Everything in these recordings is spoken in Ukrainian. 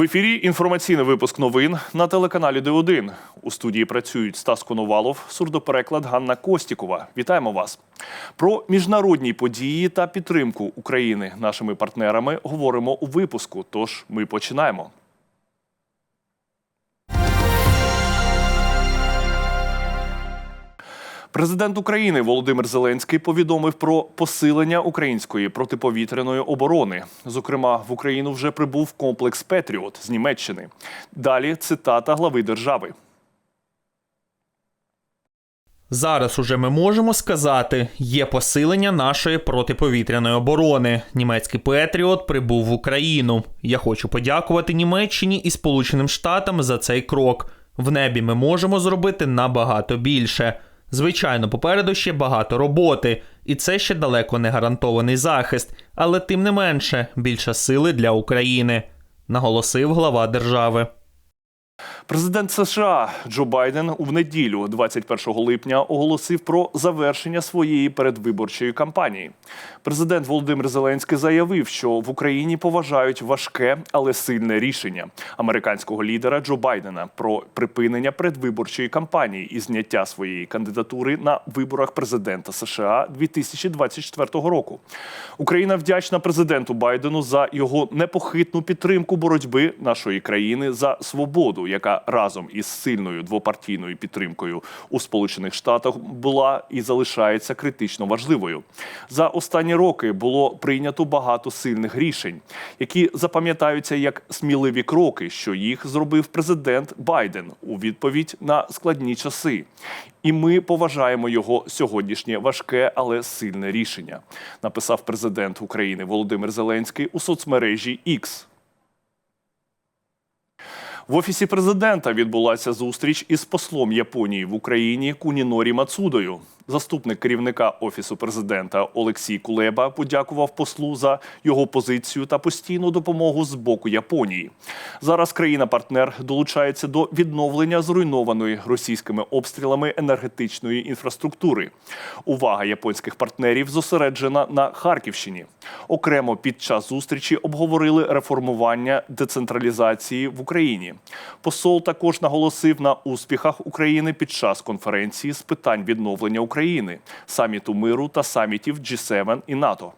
В ефірі інформаційний випуск новин на телеканалі Д1. У студії працюють Стас Коновалов, сурдопереклад Ганна Костікова. Вітаємо вас. Про міжнародні події та підтримку України нашими партнерами говоримо у випуску. Тож ми починаємо. Президент України Володимир Зеленський повідомив про посилення української протиповітряної оборони. Зокрема, в Україну вже прибув комплекс Петріот з Німеччини. Далі цитата глави держави. Зараз уже ми можемо сказати, є посилення нашої протиповітряної оборони. Німецький Петріот прибув в Україну. Я хочу подякувати Німеччині і Сполученим Штатам за цей крок. В небі ми можемо зробити набагато більше. Звичайно, попереду ще багато роботи, і це ще далеко не гарантований захист, але тим не менше більше сили для України, наголосив глава держави. Президент США Джо Байден у неділю, 21 липня, оголосив про завершення своєї передвиборчої кампанії. Президент Володимир Зеленський заявив, що в Україні поважають важке, але сильне рішення американського лідера Джо Байдена про припинення передвиборчої кампанії і зняття своєї кандидатури на виборах президента США 2024 року. Україна вдячна президенту Байдену за його непохитну підтримку боротьби нашої країни за свободу, яка разом із сильною двопартійною підтримкою у Сполучених Штатах була і залишається критично важливою. За останні роки було прийнято багато сильних рішень, які запам'ятаються як сміливі кроки, що їх зробив президент Байден у відповідь на складні часи. І ми поважаємо його сьогоднішнє важке, але сильне рішення, написав президент України Володимир Зеленський у соцмережі X. В офісі президента відбулася зустріч із послом Японії в Україні Кунінорі Мацудою. Заступник керівника офісу президента Олексій Кулеба подякував послу за його позицію та постійну допомогу з боку Японії. Зараз країна-партнер долучається до відновлення зруйнованої російськими обстрілами енергетичної інфраструктури. Увага японських партнерів зосереджена на Харківщині. Окремо під час зустрічі обговорили реформування децентралізації в Україні. Посол також наголосив на успіхах України під час конференції з питань відновлення України, саміту миру та самітів G7 і НАТО.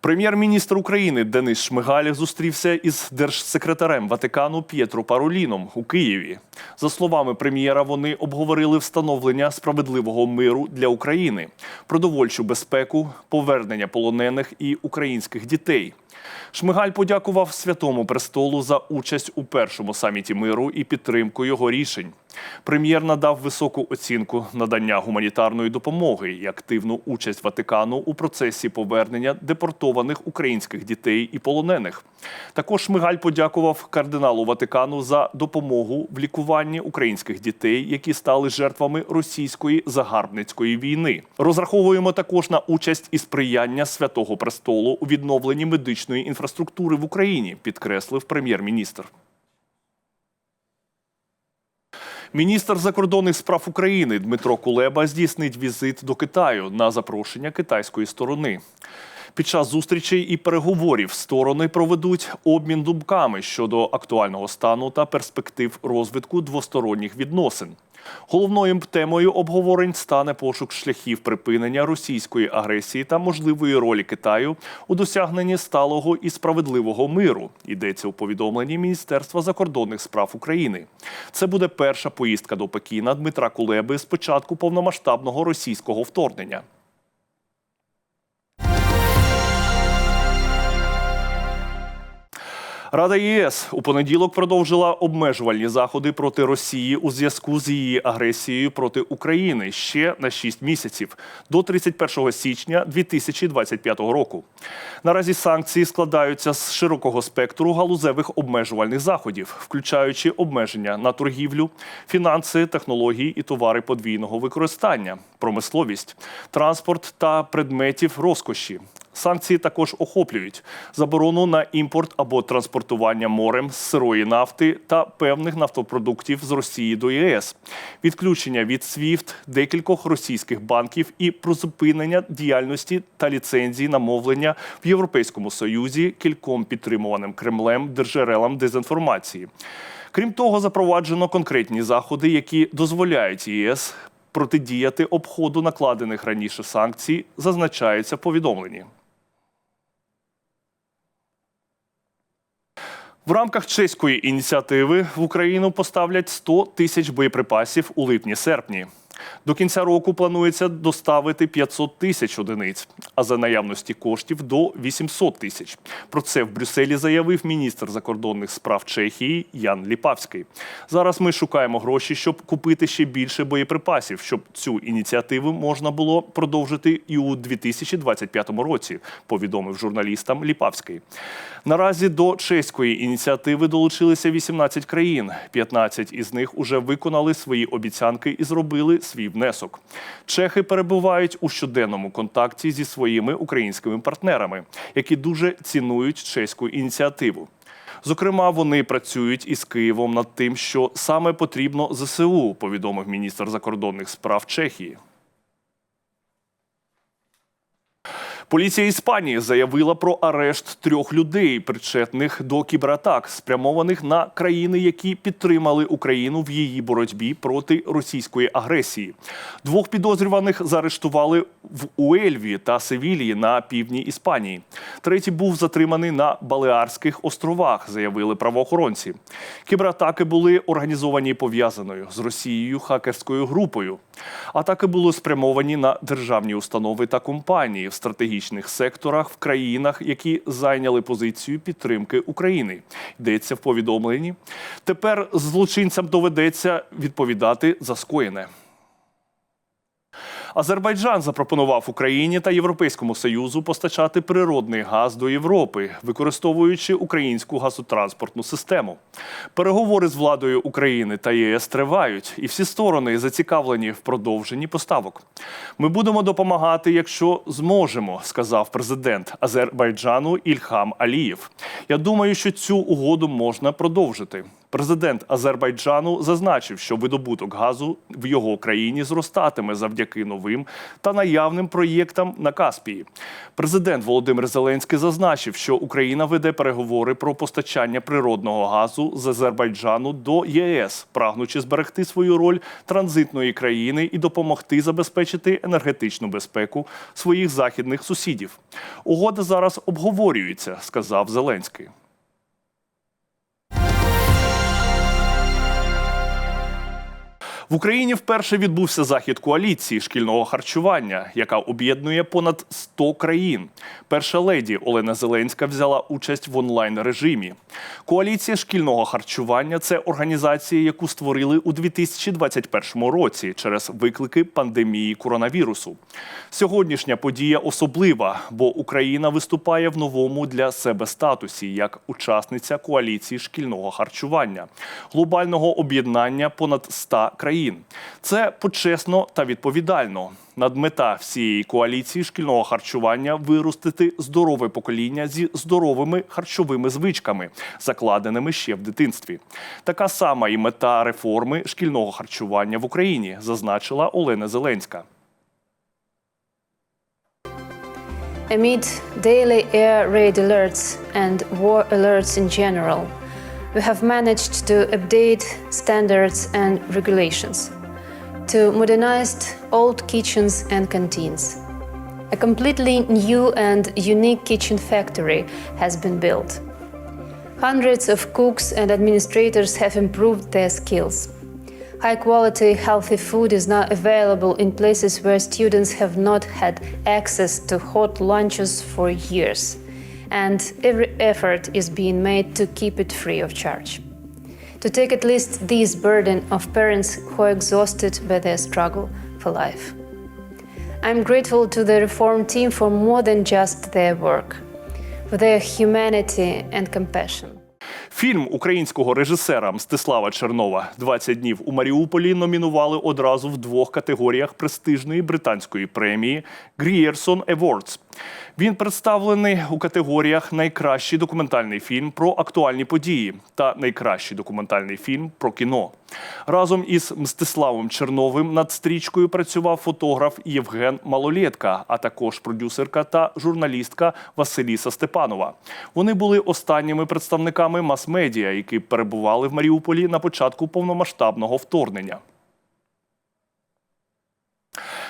Прем'єр-міністр України Денис Шмигаль зустрівся із держсекретарем Ватикану П'єтро Пароліном у Києві. За словами прем'єра, вони обговорили встановлення справедливого миру для України, продовольчу безпеку, повернення полонених і українських дітей. Шмигаль подякував Святому престолу за участь у першому саміті миру і підтримку його рішень. Прем'єр надав високу оцінку надання гуманітарної допомоги і активну участь Ватикану у процесі повернення депортованих українських дітей і полонених. Також Шмигаль подякував кардиналу Ватикану за допомогу в лікуванні українських дітей, які стали жертвами російської загарбницької війни. Розраховуємо також на участь і сприяння святого престолу у відновленні медичної інфраструктури в Україні, підкреслив прем'єр-міністр. Міністр закордонних справ України Дмитро Кулеба здійснить візит до Китаю на запрошення китайської сторони. Під час зустрічей і переговорів сторони проведуть обмін думками щодо актуального стану та перспектив розвитку двосторонніх відносин. Головною темою обговорень стане пошук шляхів припинення російської агресії та можливої ролі Китаю у досягненні сталого і справедливого миру. Йдеться у повідомленні Міністерства закордонних справ України. Це буде перша поїздка до Пекіна Дмитра Кулеби з початку повномасштабного російського вторгнення. Рада ЄС у понеділок продовжила обмежувальні заходи проти Росії у зв'язку з її агресією проти України ще на 6 місяців до 31 січня 2025 року. Наразі санкції складаються з широкого спектру галузевих обмежувальних заходів, включаючи обмеження на торгівлю, фінанси, технології і товари подвійного використання, промисловість, транспорт та предметів розкоші. Санкції також охоплюють заборону на імпорт або транспортування морем сирої нафти та певних нафтопродуктів з Росії до ЄС, відключення від SWIFT декількох російських банків і призупинення діяльності та ліцензії на мовлення в Європейському Союзі кільком підтримуваним Кремлем держерелам дезінформації. Крім того, запроваджено конкретні заходи, які дозволяють ЄС протидіяти обходу накладених раніше санкцій, зазначається в повідомленні. В рамках чеської ініціативи в Україну поставлять 100 тисяч боєприпасів у липні-серпні. До кінця року планується доставити 500 тисяч одиниць, а за наявності коштів до 800 тисяч. Про це в Брюсселі заявив міністр закордонних справ Чехії Ян Ліпавський. Зараз ми шукаємо гроші, щоб купити ще більше боєприпасів, щоб цю ініціативу можна було продовжити і у 2025 році. Повідомив журналістам Ліпавський. Наразі до чеської ініціативи долучилися 18 країн. 15 із них уже виконали свої обіцянки і зробили свій внесок. Чехи перебувають у щоденному контакті зі своїми українськими партнерами, які дуже цінують чеську ініціативу. Зокрема, вони працюють із Києвом над тим, що саме потрібно ЗСУ, повідомив міністр закордонних справ Чехії. Поліція Іспанії заявила про арешт трьох людей, причетних до кібератак, спрямованих на країни, які підтримали Україну в її боротьбі проти російської агресії. Двох підозрюваних заарештували в Уельві та Севілії на півдні Іспанії. Третій був затриманий на Балеарських островах, заявили правоохоронці. Кібератаки були організовані пов'язаною з Росією хакерською групою. Атаки були спрямовані на державні установи та компанії в стратегічних секторах в країнах, які зайняли позицію підтримки України. Йдеться в повідомленні. Тепер злочинцям доведеться відповідати за скоєне. Азербайджан запропонував Україні та Європейському Союзу постачати природний газ до Європи, використовуючи українську газотранспортну систему. Переговори з владою України та ЄС тривають, і всі сторони зацікавлені в продовженні поставок. Ми будемо допомагати, якщо зможемо, сказав президент Азербайджану Ільхам Алієв. Я думаю, що цю угоду можна продовжити. Президент Азербайджану зазначив, що видобуток газу в його країні зростатиме завдяки новим та наявним проєктам на Каспії. Президент Володимир Зеленський зазначив, що Україна веде переговори про постачання природного газу з Азербайджану до ЄС, прагнучи зберегти свою роль транзитної країни і допомогти забезпечити енергетичну безпеку своїх західних сусідів. Угода зараз обговорюється, сказав Зеленський. В Україні вперше відбувся захід коаліції шкільного харчування, яка об'єднує понад 100 країн. Перша леді Олена Зеленська взяла участь в онлайн режимі. Коаліція шкільного харчування це організація, яку створили у 2021 році через виклики пандемії коронавірусу. Сьогоднішня подія особлива, бо Україна виступає в новому для себе статусі як учасниця коаліції шкільного харчування, глобального об'єднання понад 100 країн. Це почесно та відповідально. Надмета всієї коаліції шкільного харчування виростити здорове покоління зі здоровими харчовими звичками, закладеними ще в дитинстві. Така сама і мета реформи шкільного харчування в Україні, зазначила Олена Зеленська. Amid daily air raid alerts and war alerts in general, we have managed to update standards and regulations, to modernize old kitchens and canteens. A completely new and unique kitchen factory has been built. Hundreds of cooks and administrators have improved their skills. High quality, healthy food is now available in places where students have not had access to hot lunches for years. And every effort is being made to keep it free of charge. To take at least this burden of parents who are exhausted by their struggle for life. I'm grateful to the reform team for more than just their work, for their humanity and compassion. Фільм українського режисера Мстислава Чернова «20 днів у Маріуполі номінували одразу в двох категоріях престижної британської премії Грієрсон Awards. Він представлений у категоріях Найкращий документальний фільм про актуальні події та Найкращий документальний фільм про кіно. Разом із Мстиславом Черновим над стрічкою працював фотограф Євген Малолєтка, а також продюсерка та журналістка Василіса Степанова. Вони були останніми представниками мас-медіа, які перебували в Маріуполі на початку повномасштабного вторгнення.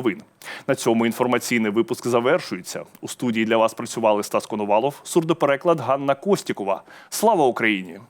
новин. На цьому інформаційний випуск завершується. У студії для вас працювали Стас Коновалов, сурдопереклад Ганна Костікова. Слава Україні!